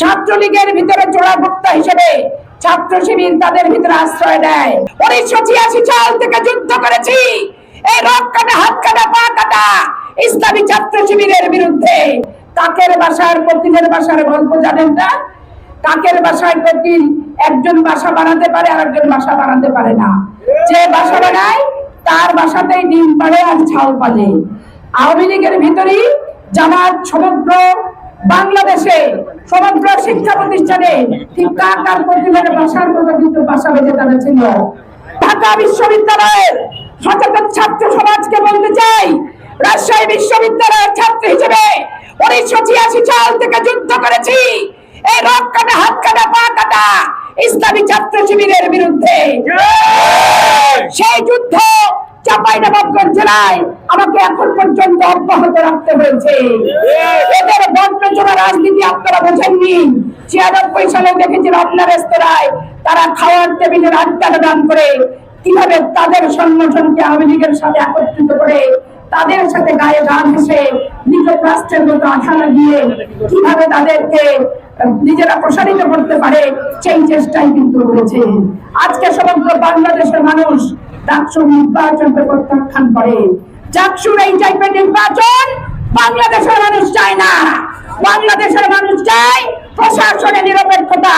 ছাত্রলীগের ভিতরে চোরাভুক্তা হিসেবে ছাত্র শিবির তাদের ভিতরে আশ্রয় দেয়। উনিশশো ছিয়াশি সাল থেকে যুদ্ধ করেছি। এই রক কাটা, হাত কাটা, পা কাটা ইসলামী ছাত্র শিবিরের বিরুদ্ধে। কাকের বাসার কোকিলের বাসার গল্প জানেন না? কাকের বাসায় কোকিল একজন বাসা বানাতে পারে আর একজন বাসা বানাতে পারে না। যে বাসা বানায়, তার বাসাতেই ডিম পাড়ে আর ছাল পালে। আওয়ামী লীগের ভিতরেই জামাত সমগ্র বাংলাদেশে সমগ্র শিক্ষা প্রতিষ্ঠানে কোকিলের বাসার মতো কিন্তু বাসা বেঁধে তারা ছিল। ঢাকা বিশ্ববিদ্যালয়ের সচেতন ছাত্র সমাজকে বলতে চাই রাজশাহী বিশ্ববিদ্যালয়ের ছাত্র হিসেবে উনিশশো ছিয়াশি সাল থেকে যুদ্ধ করেছি। এই রক কাটা হাত কাটা পা কাটা ইসলামী ছাত্র শিবিরের বিরুদ্ধে। সেই যুদ্ধ চাঁপাইনবাবগঞ্জ জেলায়। আমাকে এখন পর্যন্ত অব্যাহত রাখতে হয়েছে। এদের বন্টনা রাজনীতি আপনারা বোঝেননি। ছিয়ানব্বই সালে দেখেছেন আপনার রেস্তোরাঁয় তারা খাওয়ার টেবিলের আড্ডা দান করে কীভাবে তাদের সংগঠনকে আওয়ামী লীগের সাথে একত্রিত করে তাদের সাথে গায়ে গান হেসে নিজ রাষ্ট্রের মতো আঠা লাগিয়ে কীভাবে তাদেরকে নিজেরা প্রসারিত করতে পারে সেই চেষ্টাই কিন্তু রয়েছে আজকে সমগ্র বাংলাদেশের মানুষ ডাকসু নির্বাচনকে প্রত্যাখ্যান করে। ডাকসুর এই টাইপের নির্বাচন বাংলাদেশের মানুষ চায় না। বাংলাদেশের মানুষ চায় প্রশাসনের নিরপেক্ষতা।